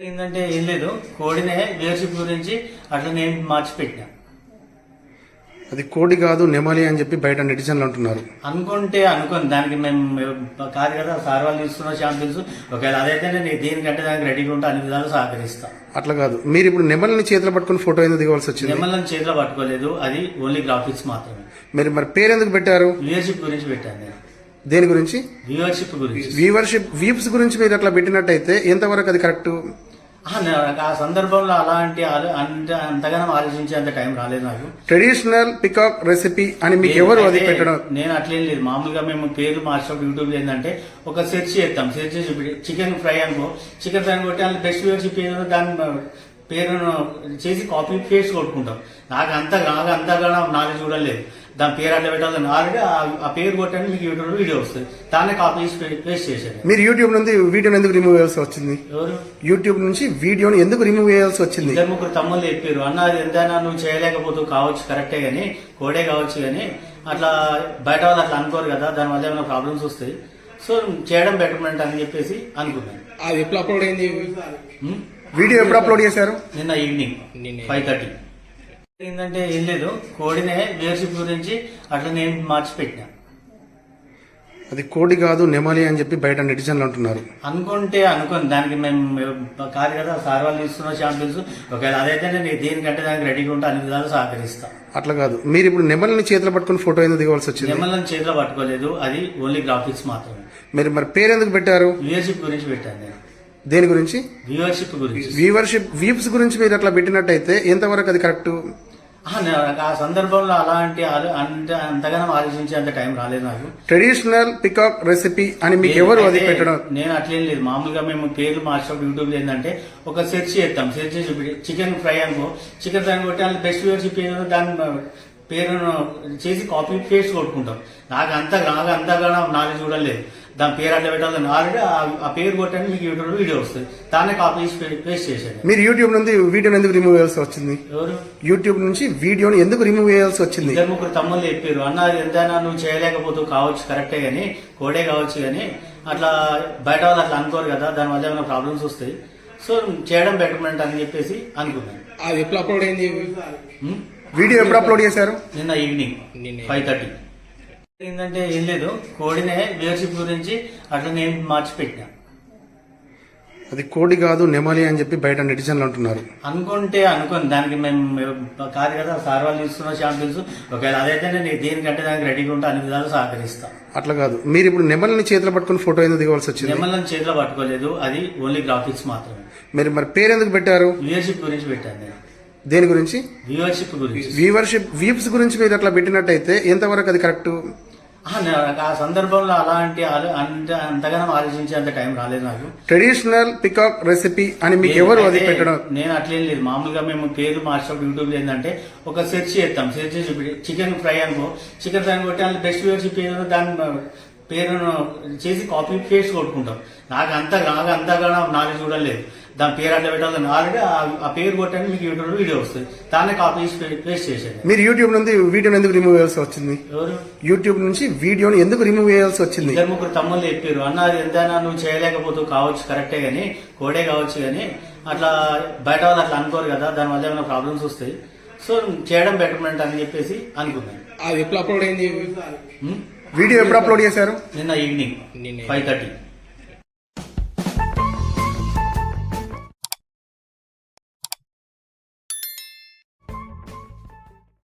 ఏంటంటే ఏం లేదు కోడినే లీడర్షిప్ గురించి అట్లా నేను మార్చి పెట్టినా అది కోడి కాదు నెమలి అని చెప్పి బయట నెటిజన్లు అంటున్నారు. అనుకుంటే అనుకోని దానికి మేము కాదు కదా సార్ వాళ్ళు తీసుకున్న ఛాంపియన్స్ ఒకవేళ అదైతే నేను దీనికంటే దానికి రెడీగా ఉంటే అన్ని విధాలు సహకరిస్తా. అట్లా కాదు. మీరు ఇప్పుడు నెమలిని చేతిలో పట్టుకుని ఫోటో ఎందుకు దిగవలసి వచ్చింది? నిమ్మల్ని చేతిలో పట్టుకోలేదు అది ఓన్లీ గ్రాఫిక్స్ మాత్రమే. మీరు మరి పేరు ఎందుకు పెట్టారు? లీడర్షిప్ గురించి పెట్టాను నేను. దేని గురించి? వ్యూవర్షిప్ గురించి. వ్యూవర్షిప్ వ్యూప్స్ గురించి మీరు అట్లా పెట్టినట్టయితే ఎంతవరకు అది కరెక్ట్? ఆ, సందర్భంలో అలాంటి అంత అంతగానో ఆలోచించే అంత టైం రాలేదు నాకు. ట్రెడిషనల్ పికాక్ రెసిపీ అని మీకు ఎవరు అది పెట్టడం నేను అట్లేం లేదు. మామూలుగా మేము పేర్లు మార్చినప్పుడు యూట్యూబ్ ఏంటంటే ఒక సెర్చ్ చేస్తాం సెర్చ్ చేసి చికెన్ ఫ్రై అనుకో. చికెన్ ఫ్రై కొట్టి అందులో బెస్ట్ వ్యూవర్షిప్ ఏదో దాని పేరును చేసి కాపీ పేస్ట్ కొట్టుకుంటాం. నాకు అంత నాకు అంతగా నాలెడ్జ్ కూడా లేదు. దాని పేరు అట్లా పెట్టాలని ఆల్రెడీ ఆ పేరు కొట్టండి మీకు యూట్యూబ్ వీడియో వస్తుంది. దాన్ని కాపీ చేసి పేస్ట్ చేశాను. మీరు యూట్యూబ్ నుండి వీడియోని ఎందుకు రిమూవ్ చేయాల్సి వచ్చింది? ఎవరు? యూట్యూబ్ నుంచి వీడియోని ఎందుకు రిమూవ్ చేయాల్సి వచ్చింది? ఇద్దరు ముగ్గురు తమ్ముళ్ళు చెప్పారు. అన్న అది ఎంతైనా నువ్వు చేయలేకపోతూ కావచ్చు కరెక్టే గానీ కోడే కావచ్చు గానీ అట్లా బయట వాళ్ళు అట్లా అనుకోరు కదా దానివల్ల ఏమైనా ప్రాబ్లమ్స్ వస్తాయి. సో చేయడం బెటర్మెంట్ అని చెప్పేసి అనుకున్నాను. అది ఎప్పుడు అప్లోడ్ అయింది? వీడియో ఎప్పుడు అప్లోడ్ చేశారు? నిన్న ఈవినింగ్. ఫైవ్ థర్టీ ఏంటంటే ఏం లేదు కోడినే లీడర్షిప్ గురించి అట్లా నేను మార్చి పెట్టినా అది కోడి కాదు నెమలి అని చెప్పి బయట నెటిజన్లు అంటున్నారు. అనుకుంటే అనుకోని దానికి మేము కాదు కదా సార్ వాళ్ళు తీసుకున్న ఛాంపియన్స్ ఒకవేళ అదైతే నేను దీనికంటే దానికి రెడీగా ఉంటే అన్ని విధాలు సహకరిస్తా. అట్లా కాదు. మీరు ఇప్పుడు నెమలిని చేతిలో పట్టుకుని ఫోటో ఎందుకు దిగవలసి వచ్చింది? నిమ్మల్ని చేతిలో పట్టుకోలేదు అది ఓన్లీ గ్రాఫిక్స్ మాత్రమే. మీరు మరి పేరు ఎందుకు పెట్టారు? వ్యూవర్షిప్ గురించి పెట్టాను నేను. దేని గురించి? వ్యూవర్షిప్ గురించి. వ్యూవర్షిప్ వ్యూప్స్ గురించి మీరు అట్లా పెట్టినట్టయితే ఎంతవరకు అది కరెక్ట్? ఆ, సందర్భంలో అలాంటి అంత అంతగానో ఆలోచించే అంత టైం రాలేదు నాకు. ట్రెడిషనల్ పికాక్ రెసిపీ అని మీకు ఎవరు అది పెట్టడం? నేను అట్లేం లేదు. మామూలుగా మేము పేర్లు మార్చినప్పుడు యూట్యూబ్ ఏంటంటే ఒక సెర్చ్ చేస్తాం సెర్చ్ చేసి చికెన్ ఫ్రై అనుకో. చికెన్ ఫ్రై కొట్టి అందులో బెస్ట్ వ్యూవర్షిప్ ఏదో దాని పేరును చేసి కాపీ పేస్ట్ కొట్టుకుంటాం. నాకు అంత నాకు అంతగా నాలెడ్జ్ కూడా లేదు. దాని పేరు అట్లా పెట్టాలని ఆల్రెడీ ఆ పేరు కొట్టండి మీకు యూట్యూబ్ వీడియో వస్తుంది. దాన్ని కాపీ చేసి పేస్ట్ చేశాను మీరు యూట్యూబ్ నుండి వీడియోని ఎందుకు రిమూవ్ చేయాల్సి వచ్చింది? ఎవరు? యూట్యూబ్ నుంచి వీడియోని ఎందుకు రిమూవ్ చేయాల్సి వచ్చింది? ఇద్దరు ముగ్గురు తమ్ముళ్ళు చెప్పారు అన్న అది ఎంతైనా నువ్వు చేయలేకపోతూ కావచ్చు కరెక్టే గానీ కోడే కావచ్చు గానీ అట్లా బయట వాళ్ళు అట్లా అనుకోరు కదా దానివల్ల ఏమైనా ప్రాబ్లమ్స్ వస్తాయి. సో చేయడం బెటర్మెంట్ అని చెప్పేసి అనుకున్నాను. అది ఎప్పుడు అప్లోడ్ అయింది? వీడియో ఎప్పుడు అప్లోడ్ చేశారు? నిన్న ఈవినింగ్. ఫైవ్ థర్టీ ఏంటంటే ఏం లేదు కోడినే లీడర్షిప్ గురించి అట్లా నేను మార్చి పెట్టినా అది కోడి కాదు నెమలి అని చెప్పి బయట నెటిజన్లు అంటున్నారు. అనుకుంటే అనుకోని దానికి మేము కాదు కదా సార్ వాళ్ళు తీసుకున్న ఛాంపియన్స్ ఒకవేళ అదైతే నేను దీనికంటే దానికి రెడీగా ఉంటే అన్ని విధాలు సహకరిస్తా. అట్లా కాదు. మీరు ఇప్పుడు నెమలిని చేతిలో పట్టుకుని ఫోటో ఎందుకు దిగవలసి వచ్చింది? నిమ్మల్ని చేతిలో పట్టుకోలేదు అది ఓన్లీ గ్రాఫిక్స్ మాత్రమే. మీరు మరి పేరు ఎందుకు పెట్టారు? వ్యూవర్షిప్ గురించి పెట్టాను నేను. దేని గురించి? వ్యూవర్షిప్ గురించి. వ్యూవర్షిప్ వ్యూప్స్ గురించి మీరు అట్లా పెట్టినట్టయితే ఎంతవరకు అది కరెక్ట్ ఆ, సందర్భంలో అలాంటి అంత అంతగానో ఆలోచించే అంత టైం రాలేదు నాకు. ట్రెడిషనల్ పికాక్ రెసిపీ అని మీకు ఎవరు అది పెట్టడం నేను అట్లేం లేదు. మామూలుగా మేము పేర్లు మార్చినప్పుడు యూట్యూబ్ ఏంటంటే ఒక సెర్చ్ చేస్తాం సెర్చ్ చేసి చికెన్ ఫ్రై అనుకో చికెన్ ఫ్రై కొట్టి అందులో బెస్ట్ వ్యూవర్షిప్ ఏదో దాని పేరును చేసి కాపీ పేస్ట్ కొట్టుకుంటాం. నాకు అంత నాకు అంతగా నాలెడ్జ్ కూడా లేదు. దాని పేరు అట్లా పెట్టాలని ఆల్రెడీ ఆ పేరు కొట్టండి మీకు యూట్యూబ్ వీడియో వస్తుంది. దాన్ని కాపీ చేసి పేస్ట్ చేశాను మీరు యూట్యూబ్ నుండి వీడియోని ఎందుకు రిమూవ్ చేయాల్సి వచ్చింది? ఎవరు? యూట్యూబ్ నుంచి వీడియోని ఎందుకు రిమూవ్ చేయాల్సి వచ్చింది? ఇద్దరు ముగ్గురు తమ్ముళ్ళు చెప్పారు. అన్న అది ఎంతైనా నువ్వు చేయలేకపోతూ కావచ్చు కరెక్టే గానీ కోడే కావచ్చు గానీ అట్లా బయట వాళ్ళు అట్లా అనుకోరు కదా దానివల్ల ఏమైనా ప్రాబ్లమ్స్ వస్తాయి. సో చేయడం బెటర్మెంట్ అని చెప్పేసి అనుకున్నాను. అది ఎప్పుడు అప్లోడ్ అయింది? వీడియో ఎప్పుడు అప్లోడ్ చేశారు? నిన్న ఈవినింగ్. Five thirty